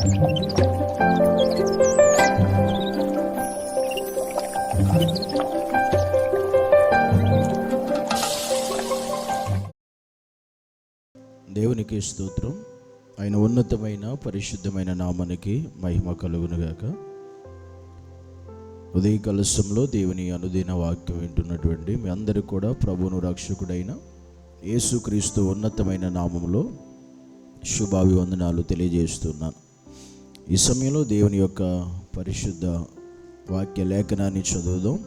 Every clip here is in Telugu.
దేవునికి స్తోత్రం. ఆయన ఉన్నతమైన పరిశుద్ధమైన నామానికి మహిమ కలుగునుగాక. ఉదయ కలశంలో దేవుని అనుదిన వాక్యం వింటున్నటువంటి మీ అందరూ కూడా ప్రభువును రక్షకుడైన యేసుక్రీస్తు ఉన్నతమైన నామంలో శుభాభివందనాలు తెలియజేస్తున్నాను. ఈ సమయంలో దేవుని యొక్క పరిశుద్ధ వాక్య లేఖనాన్ని చదువుదాం.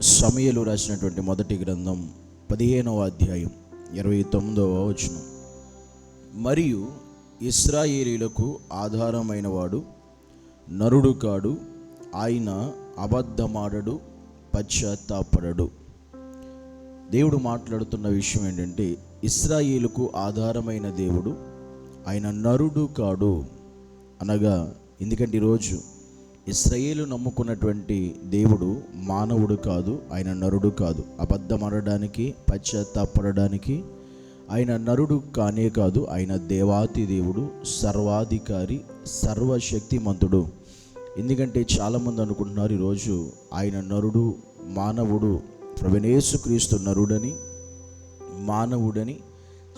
సమయలు రాసినటువంటి మొదటి గ్రంథం పదిహేనవ అధ్యాయం ఇరవై తొమ్మిదవ వచనం. మరియు ఇస్రాయేలీలకు ఆధారమైన వాడు నరుడు కాడు ఆయన అబద్ధమాడడు పశ్చాత్తాపడడు. దేవుడు మాట్లాడుతున్న విషయం ఏంటంటే ఇస్రాయేలుకు ఆధారమైన దేవుడు ఆయన నరుడు కాడు. అనగా ఎందుకంటే ఈరోజు ఇస్రాయేలు నమ్ముకున్నటువంటి దేవుడు మానవుడు కాదు ఆయన నరుడు కాదు. అబద్ధమనడానికి పశ్చాత్తాపడడానికి ఆయన నరుడు కానే కాదు ఆయన దేవాతి దేవుడు సర్వాధికారి సర్వశక్తిమంతుడు. ఎందుకంటే చాలామంది అనుకుంటున్నారు ఈరోజు ఆయన నరుడు మానవుడు ప్రవణేశుక్రీస్తు నరుడని మానవుడని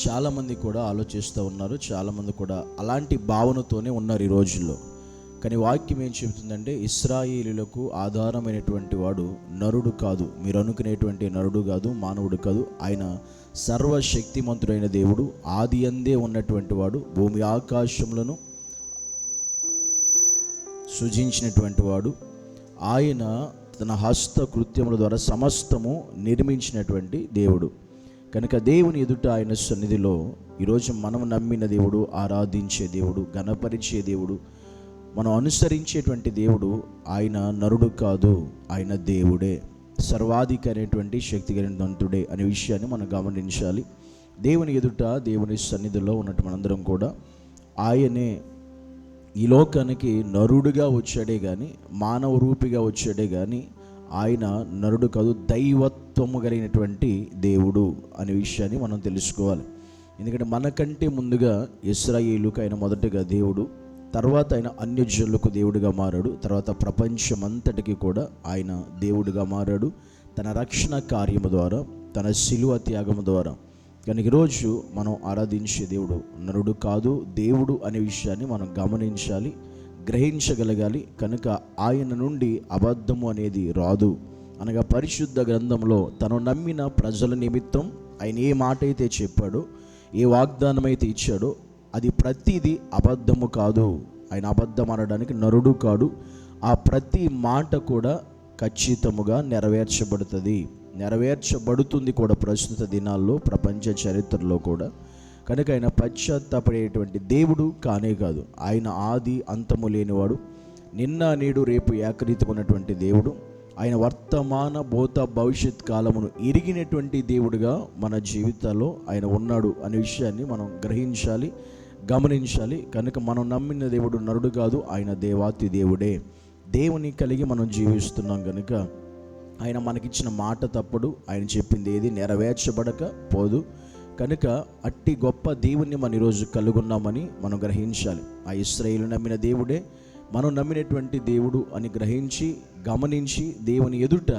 చాలామంది కూడా ఆలోచిస్తూ ఉన్నారు చాలామంది కూడా అలాంటి భావనతోనే ఉన్నారు ఈ రోజుల్లో. కానీ వాక్యం ఏం చెబుతుందంటే ఇస్రాయిలులకు ఆధారమైనటువంటి వాడు నరుడు కాదు. మీరు అనుకునేటువంటి నరుడు కాదు మానవుడు కాదు. ఆయన సర్వశక్తిమంతుడైన దేవుడు ఆది అందే ఉన్నటువంటి వాడు భూమి ఆకాశములను సృజించినటువంటి వాడు. ఆయన తన హస్త కృత్యముల ద్వారా సమస్తము నిర్మించినటువంటి దేవుడు. కనుక దేవుని ఎదుట ఆయన సన్నిధిలో ఈరోజు మనం నమ్మిన దేవుడు ఆరాధించే దేవుడు గణపరిచే దేవుడు మనం అనుసరించేటువంటి దేవుడు ఆయన నరుడు కాదు ఆయన దేవుడే. సర్వాధికారైనటువంటి శక్తి కలిగినంతుడే అనే విషయాన్ని మనం గమనించాలి. దేవుని ఎదుట దేవుని సన్నిధిలో ఉన్నట్టు మనందరం కూడా ఆయనే ఈ లోకానికి నరుడుగా వచ్చాడే కానీ మానవ రూపిగా వచ్చాడే కానీ ఆయన నరుడు కాదు దైవత్వము కలిగినటువంటి దేవుడు అనే విషయాన్ని మనం తెలుసుకోవాలి. ఎందుకంటే మనకంటే ముందుగా ఇస్రాయేలుకు ఆయన మొదటగా దేవుడు తర్వాత ఆయన అన్యజనులకు దేవుడిగా మారాడు తర్వాత ప్రపంచమంతటికి కూడా ఆయన దేవుడిగా మారాడు. తన రక్షణ కార్యము ద్వారా తన శిలువ త్యాగము ద్వారా. కానీ ఈరోజు మనం ఆరాధించే దేవుడు నరుడు కాదు దేవుడు అనే విషయాన్ని మనం గమనించాలి. గ్రహించగలగాలి. కనుక ఆయన నుండి అబద్ధము అనేది రాదు. అనగా పరిశుద్ధ గ్రంథంలో తను నమ్మిన ప్రజల నిమిత్తం ఆయన ఏ మాట అయితే చెప్పాడో ఏ వాగ్దానం అయితే ఇచ్చాడో అది ప్రతిదీ అబద్ధము కాదు. ఆయన అబద్ధం అనడానికి నరుడు కాడు. ఆ ప్రతి మాట కూడా ఖచ్చితముగా నెరవేర్చబడుతుంది. నెరవేర్చబడుతుంది కూడా ప్రస్తుత దినాల్లో ప్రపంచ చరిత్రలో కూడా. కనుక ఆయన పశ్చాత్తాపడేటువంటి దేవుడు కానే కాదు. ఆయన ఆది అంతము లేనివాడు నిన్న నేడు రేపు ఏకరీతిగా ఉన్నటువంటి దేవుడు ఆయన వర్తమాన భూత భవిష్యత్ కాలమును ఎరిగినటువంటి దేవుడిగా మన జీవితాల్లో ఆయన ఉన్నాడు అనే విషయాన్ని మనం గ్రహించాలి గమనించాలి. కనుక మనం నమ్మిన దేవుడు నరుడు కాదు ఆయన దేవాతి దేవుడే. దేవుని కలిగి మనం జీవిస్తున్నాం కనుక ఆయన మనకిచ్చిన మాట తప్పుడు ఆయన చెప్పింది ఏది నెరవేర్చబడక పోదు కనుక అట్టి గొప్ప దేవుణ్ణి మనం ఈరోజు కలుగున్నామని మనం గ్రహించాలి. ఆ ఇస్రాయిల్ నమ్మిన దేవుడే మనం నమ్మినటువంటి దేవుడు అని గ్రహించి గమనించి దేవుని ఎదుట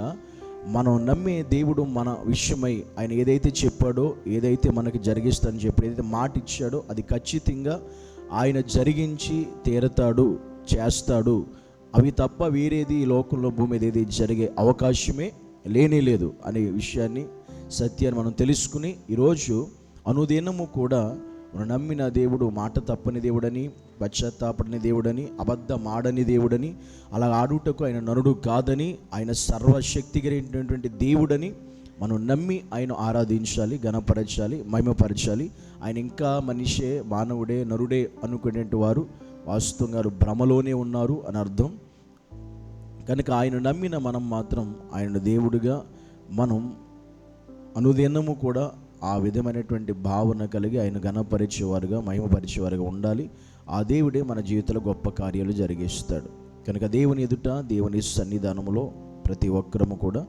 మనం నమ్మే దేవుడు మన విషయమై ఆయన ఏదైతే చెప్పాడో ఏదైతే మనకి జరిగిస్తానని చెప్పి ఏదైతే మాట ఇచ్చాడో అది ఖచ్చితంగా ఆయన జరిగించి తీరతాడు చేస్తాడు. అవి తప్ప వేరేది ఈ లోకంలో భూమి మీద ఏది జరిగే అవకాశమే లేనే లేదు అనే విషయాన్ని సత్యాన్ని మనం తెలుసుకుని ఈరోజు అనుదినము కూడా మనం నమ్మిన దేవుడు మాట తప్పని దేవుడని పశ్చాత్తాపడని దేవుడని అబద్ధం ఆడని దేవుడని అలా ఆడుటకు ఆయన నరుడు కాదని ఆయన సర్వశక్తి కలిగినటువంటి దేవుడని మనం నమ్మి ఆయన ఆరాధించాలి ఘనపరచాలి మహిమపరచాలి. ఆయన ఇంకా మనిషే మానవుడే నరుడే అనుకునేటువంటి వారు వాస్తవంగా గారు భ్రమలోనే ఉన్నారు అని అర్థం. కనుక ఆయన నమ్మిన మనం మాత్రం ఆయన దేవుడిగా మనం అనుదినము కూడా ఆ విధమైనటువంటి భావన కలిగి ఆయన ఘనపరిచేవారుగా మహిమపరిచేవారుగా ఉండాలి. ఆ దేవుడే మన జీవితంలో గొప్ప కార్యాలు జరిగిస్తాడు. కనుక దేవుని ఎదుట దేవుని సన్నిధానంలో ప్రతి ఒక్కరము కూడా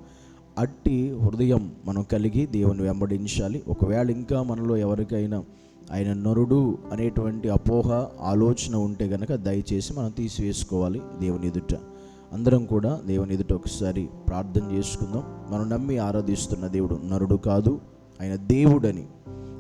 అట్టి హృదయం మనం కలిగి దేవుని వెంబడించాలి. ఒకవేళ ఇంకా మనలో ఎవరికైనా ఆయన నరుడు అనేటువంటి అపోహ ఆలోచన ఉంటే కనుక దయచేసి మనం తీసివేసుకోవాలి దేవుని ఎదుట. అందరం కూడా దేవుని ఎదుట ఒకసారి ప్రార్థన చేసుకుందాం. మనం నమ్మి ఆరాధిస్తున్న దేవుడు నరుడు కాదు ఆయన దేవుడని.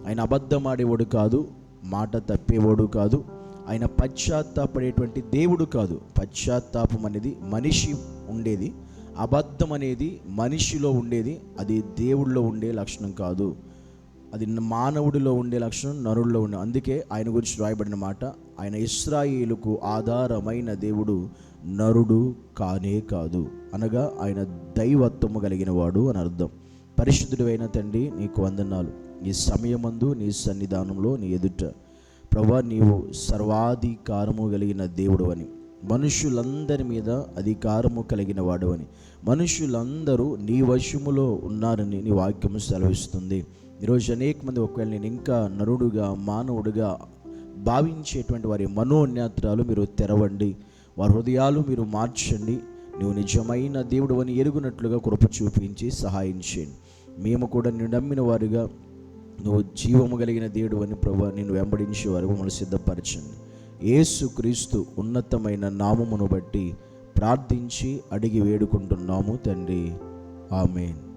ఆయన అబద్ధమాడేవాడు కాదు మాట తప్పేవాడు కాదు ఆయన పశ్చాత్తాపడేటువంటి దేవుడు కాదు. పశ్చాత్తాపం అనేది మనిషి ఉండేది అబద్ధం అనేది మనిషిలో ఉండేది అది దేవుడిలో ఉండే లక్షణం కాదు. అది మానవుడిలో ఉండే లక్షణం నరుల్లో ఉండే. అందుకే ఆయన గురించి రాయబడిన మాట ఆయన ఇస్రాయేలుకు ఆధారమైన దేవుడు నరుడు కానే కాదు. అనగా ఆయన దైవత్వము కలిగిన వాడు అని అర్థం. పరిశుద్ధుడు అయిన తండ్రి నీకు వందనాలు. నీ సమయమందు నీ సన్నిధానంలో నీ ఎదుట. ప్రభా నీవు సర్వాధికారము కలిగిన దేవుడు అని మనుషులందరి మీద అధికారము కలిగిన వాడవని మనుషులందరూ నీ వశములో ఉన్నారని నీ వాక్యము సెలవిస్తుంది. ఈరోజు అనేక మంది ఒకవేళ నేను ఇంకా నరుడుగా మానవుడిగా భావించేటువంటి వారి మనోన్యాత్రాలు మీరు తెరవండి. వారి హృదయాలు మీరు మార్చండి. నువ్వు నిజమైన దేవుడు అని ఎరుగునట్లుగా కృప చూపించి సహాయం చేయండి మేము కూడా నిన్ను నమ్మిన వారుగా నువ్వు జీవము కలిగిన దేవుడు అని ప్రభు నిన్ను వెంబడించే వారు మమ్మల్ని సిద్ధపరచండి. ఏసు క్రీస్తు ఉన్నతమైన నామమును బట్టి ప్రార్థించి అడిగి వేడుకుంటున్నాము తండ్రి. ఆమెన్.